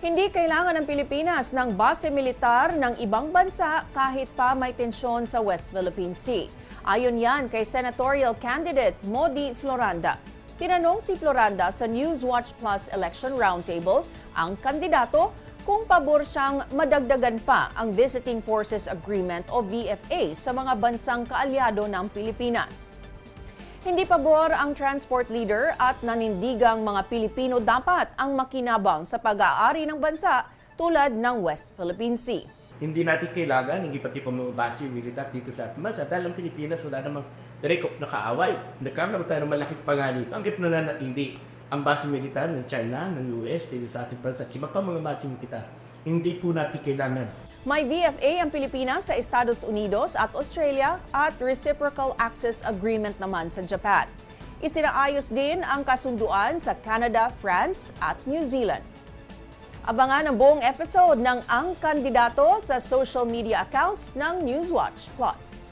Hindi kailangan ng Pilipinas ng base militar ng ibang bansa kahit pa may tensyon sa West Philippine Sea. Ayon yan kay senatorial candidate Modi Floranda. Tinanong si Floranda sa Newswatch Plus Election Roundtable ang kandidato kung pabor siyang madagdagan pa ang Visiting Forces Agreement o VFA sa mga bansang kaalyado ng Pilipinas. Hindi pabor ang transport leader at nanindigang mga Pilipino dapat ang makinabang sa pag-aari ng bansa tulad ng West Philippine Sea. Hindi natin kailangan, hindi pati pumabase yung militar dito sa atin. Mas dahil ang Pilipinas wala namang direct na kaaway. Nagkakaroon tayo ng malaking panganib. Hanggat nananatindi ang base militar ng China, ng US, dito sa ating bansa. Iba pa mga militar. Hindi po natin kailangan. May VFA ang Pilipinas sa Estados Unidos at Australia at Reciprocal Access Agreement naman sa Japan. Isinaayos din ang kasunduan sa Canada, France at New Zealand. Abangan ang buong episode ng Ang Kandidato sa social media accounts ng Newswatch Plus.